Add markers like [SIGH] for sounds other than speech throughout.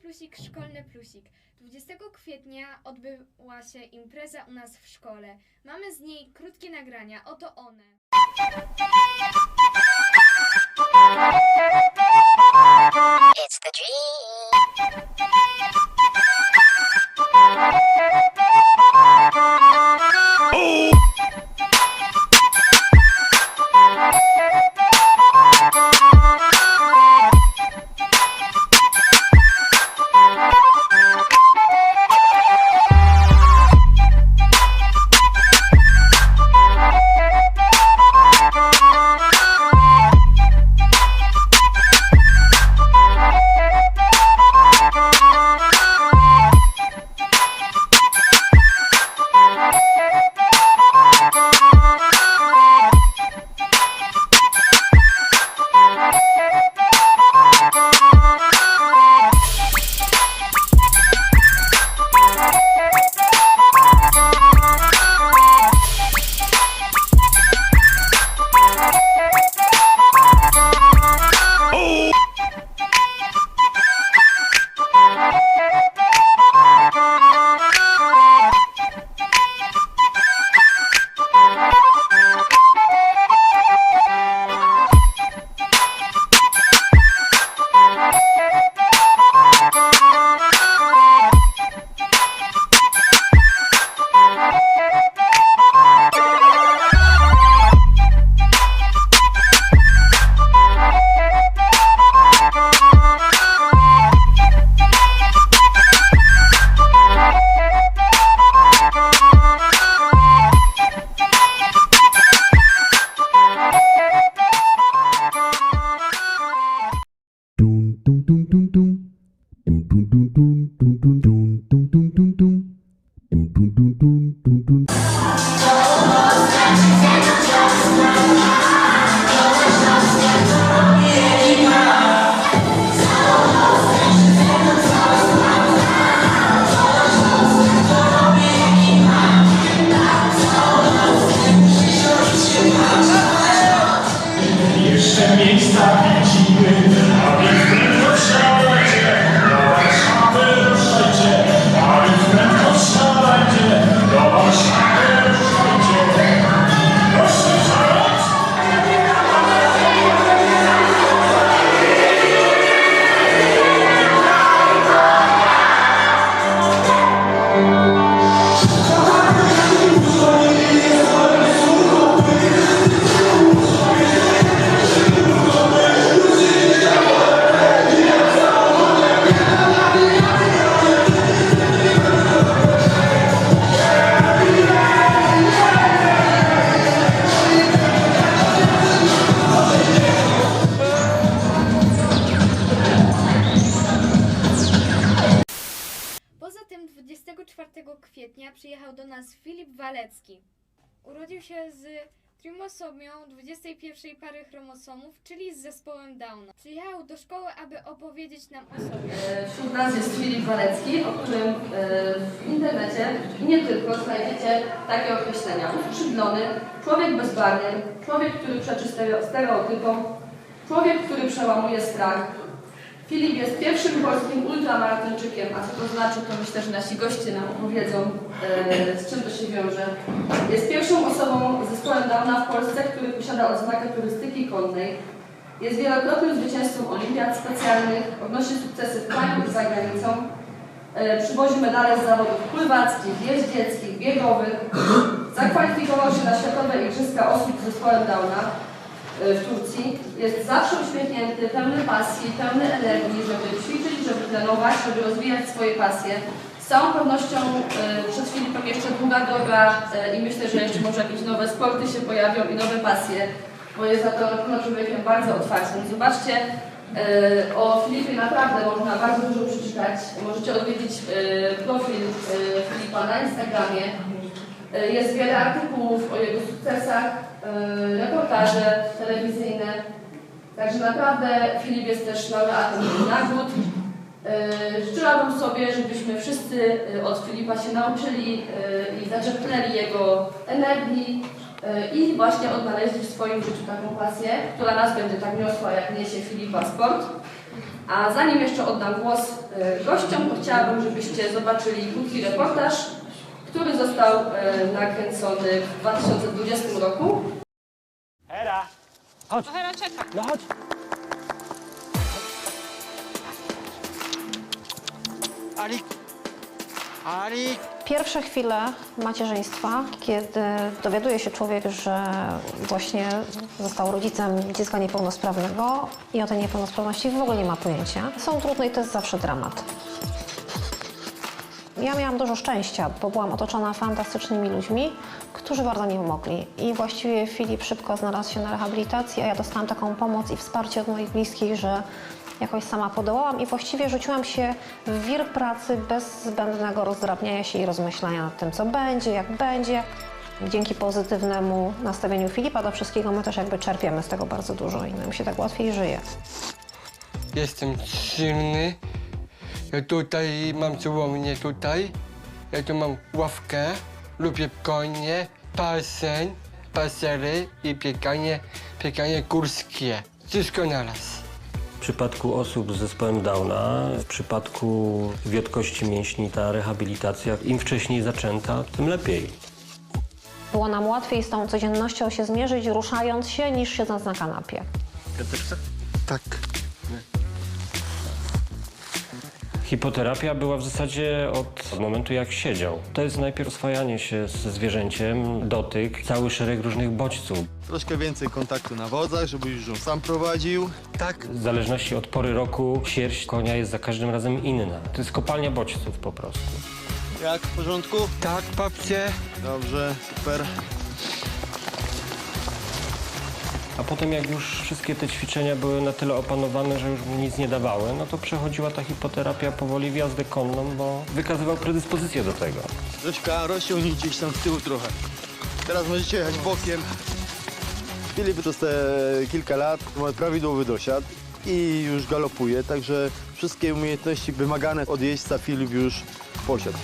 Plusik, Szkolny Plusik. 20 kwietnia odbyła się impreza u nas w szkole. Mamy z niej krótkie nagrania, oto one. It's the dream. Do nas Filip Walecki. Urodził się z trisomią 21 pary chromosomów, czyli z zespołem Downa. Przyjechał do szkoły, aby opowiedzieć nam o sobie. E, Wśród nas jest Filip Walecki, o którym e, w internecie i nie tylko znajdziecie takie określenia. Uskrzydlony, człowiek bezbarny, człowiek, który przeczy stereo- stereotypom, człowiek, który przełamuje strach. Filip jest pierwszym polskim ultramaratończykiem, a co to znaczy, to myślę, że nasi goście nam opowiedzą, e, z czym to się wiąże. Jest pierwszą osobą zespołem Downa w Polsce, który posiada odznakę turystyki konnej. Jest wielokrotnym zwycięzcą olimpiad specjalnych, odnosi sukcesy w kraju i za granicą. E, Przywozi medale z zawodów pływackich, jeździeckich, biegowych. Zakwalifikował się na Światowe Igrzyska osób z zespołem Downa w Turcji. Jest zawsze uśmiechnięty, pełny pasji, pełny energii, żeby ćwiczyć, żeby trenować, żeby rozwijać swoje pasje. Z całą pewnością e, przed Filipem jeszcze długa droga e, i myślę, że jeszcze może jakieś nowe sporty się pojawią i nowe pasje, bo jest za to na pewno człowiekiem bardzo otwartym. Zobaczcie, e, o Filipie naprawdę można bardzo dużo przeczytać. Możecie odwiedzić e, profil e, Filipa na Instagramie. E, Jest wiele artykułów o jego sukcesach, e, reportaże telewizyjne. Także naprawdę Filip jest też laureatem nagród. E, Życzyłabym sobie, żebyśmy wszyscy od Filipa się nauczyli i zaczerpnęli jego energii i właśnie odnaleźli w swoim życiu taką pasję, która nas będzie tak niosła, jak niesie Filipa sport. A zanim jeszcze oddam głos gościom, chciałabym, żebyście zobaczyli krótki reportaż, który został e, nakręcony w 2020 roku. Hera! Chodź! Hera czeka. No chodź! Alik! Alik! Pierwsze chwile macierzyństwa, kiedy dowiaduje się człowiek, że właśnie został rodzicem dziecka niepełnosprawnego i o tej niepełnosprawności w ogóle nie ma pojęcia, są trudne i to jest zawsze dramat. Ja miałam dużo szczęścia, bo byłam otoczona fantastycznymi ludźmi, którzy bardzo mi pomogli. I właściwie Filip szybko znalazł się na rehabilitacji, a ja dostałam taką pomoc i wsparcie od moich bliskich, że jakoś sama podołałam i właściwie rzuciłam się w wir pracy bez zbędnego rozdrabniania się i rozmyślania nad tym, co będzie, jak będzie. Dzięki pozytywnemu nastawieniu Filipa do wszystkiego my też jakby czerpiemy z tego bardzo dużo i nam się tak łatwiej żyje. Jestem silny. Ja tutaj mam siłownię tutaj. Ja tu mam ławkę. Lubię konie, basen, pasery i bieganie, bieganie górskie. Wszystko naraz. W przypadku osób z zespołem Downa, w przypadku wiotkości mięśni, ta rehabilitacja im wcześniej zaczęta, tym lepiej. Było nam łatwiej z tą codziennością się zmierzyć, ruszając się, niż siedząc na kanapie. Tak. Hipoterapia była w zasadzie od momentu jak siedział. To jest najpierw oswajanie się ze zwierzęciem, dotyk, cały szereg różnych bodźców. Troszkę więcej kontaktu na wozach, żeby już ją sam prowadził. Tak. W zależności od pory roku sierść konia jest za każdym razem inna. To jest kopalnia bodźców po prostu. Jak, w porządku? Tak, babcie. Dobrze, super. A potem jak już wszystkie te ćwiczenia były na tyle opanowane, że już nic nie dawały, no to przechodziła ta hipoterapia powoli w jazdę konną, bo wykazywał predyspozycję do tego. Zośka, rozciągnij gdzieś tam z tyłu trochę. Teraz możecie jechać bokiem. Filip to te kilka lat, ma prawidłowy dosiad i już galopuje, także wszystkie umiejętności wymagane od jeźdźca Filip już posiadł.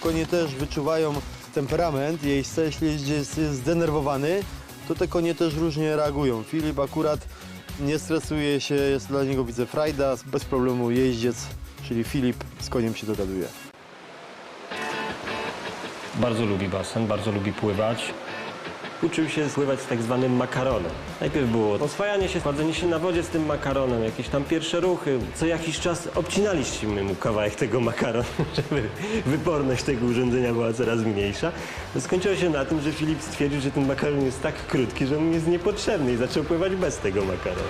Konie też wyczuwają temperament jeźdźca, jeśli jeździec jest zdenerwowany, to te konie też różnie reagują. Filip akurat nie stresuje się, jest dla niego widzę frajda, bez problemu jeździec, czyli Filip z koniem się dogaduje. Bardzo lubi basen, bardzo lubi pływać. Uczył się pływać z tak zwanym makaronem. Najpierw było oswajanie się, kładzenie się na wodzie z tym makaronem, jakieś tam pierwsze ruchy. Co jakiś czas obcinaliśmy mu kawałek tego makaronu, [LAUGHS] żeby wyporność tego urządzenia była coraz mniejsza. No skończyło się na tym, że Filip stwierdził, że ten makaron jest tak krótki, że mu jest niepotrzebny i zaczął pływać bez tego makaronu.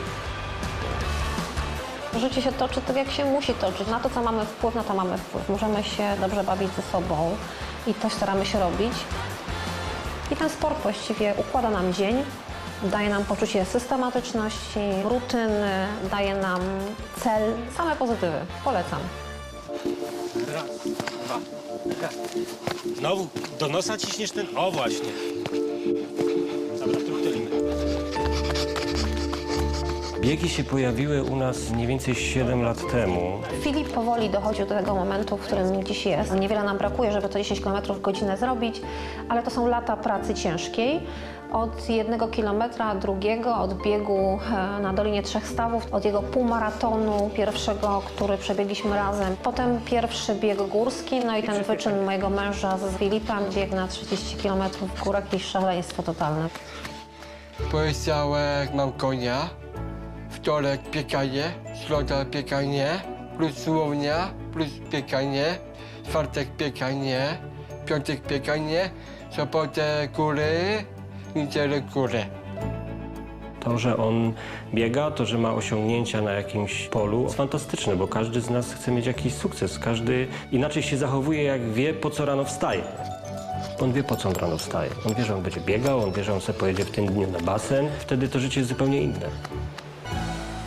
Życie się toczy tak, jak się musi toczyć. Na to, co mamy wpływ, na to mamy wpływ. Możemy się dobrze bawić ze sobą i to staramy się robić. I ten sport właściwie układa nam dzień, daje nam poczucie systematyczności, rutyny, daje nam cel, same pozytywy. Polecam. Znowu do nosa ciśniesz ten... O właśnie. Biegi się pojawiły u nas mniej więcej 7 lat temu. Filip powoli dochodził do tego momentu, w którym dziś jest. Niewiele nam brakuje, żeby to 10 km w godzinę zrobić, ale to są lata pracy ciężkiej. Od jednego kilometra, drugiego, od biegu e, na Dolinie Trzech Stawów, od jego półmaratonu pierwszego, który przebiegliśmy razem. Potem pierwszy bieg górski, no i ten wyczyn mojego męża z Filipem, bieg na 30 km w górach i szaleństwo totalne. Poniedziałek mam konia. Wtorek bieganie. Środa bieganie. Plus siłownia. Plus bieganie. Czwartek bieganie. Piątek bieganie. Sobotę góry. Niedzielę góry. To, że on biega, to, że ma osiągnięcia na jakimś polu, fantastyczne, bo każdy z nas chce mieć jakiś sukces. Każdy inaczej się zachowuje, jak wie, po co rano wstaje. On wie, po co on rano wstaje. On wie, że on będzie biegał, on wie, że on sobie pojedzie w tym dniu na basen. Wtedy to życie jest zupełnie inne.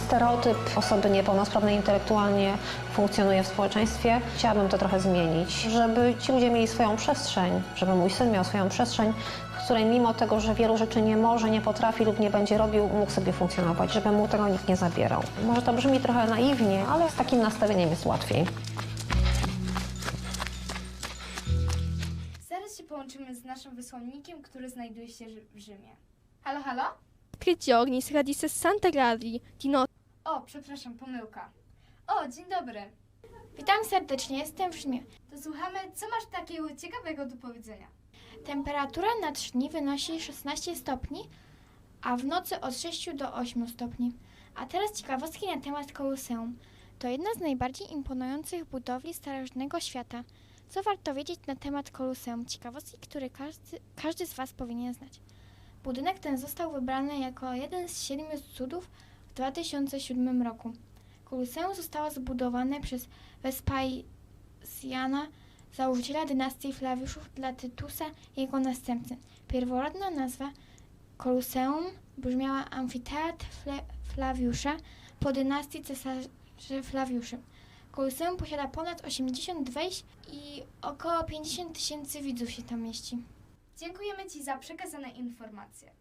Stereotyp osoby niepełnosprawnej intelektualnie funkcjonuje w społeczeństwie. Chciałabym to trochę zmienić, żeby ci ludzie mieli swoją przestrzeń, żeby mój syn miał swoją przestrzeń, w której mimo tego, że wielu rzeczy nie może, nie potrafi lub nie będzie robił, mógł sobie funkcjonować, żeby mu tego nikt nie zabierał. Może to brzmi trochę naiwnie, ale z takim nastawieniem jest łatwiej. Zaraz się połączymy z naszym wysłannikiem, który znajduje się w Rzymie. Halo, halo? Tre giorni sarà di 60 gradi di notte. O, przepraszam, pomyłka. O, dzień dobry. Witam serdecznie, jestem Brzmię. To słuchamy, co masz takiego ciekawego do powiedzenia? Temperatura na 3 dni wynosi 16 stopni, a w nocy od 6 do 8 stopni. A teraz ciekawostki na temat Koloseum. To jedna z najbardziej imponujących budowli starożytnego świata. Co warto wiedzieć na temat Koloseum? Ciekawostki, które każdy, każdy z Was powinien znać. Budynek ten został wybrany jako jeden z siedmiu cudów 2007 roku. Koloseum zostało zbudowane przez Vespasiana, założyciela dynastii Flawiuszów dla Tytusa jego następcy. Pierworodna nazwa Koluseum brzmiała Amfiteatr Fle- Flawiusza po dynastii cesarzy Flawiuszy. Koluseum posiada ponad 80 wejść i około 50 tysięcy widzów się tam mieści. Dziękujemy Ci za przekazane informacje.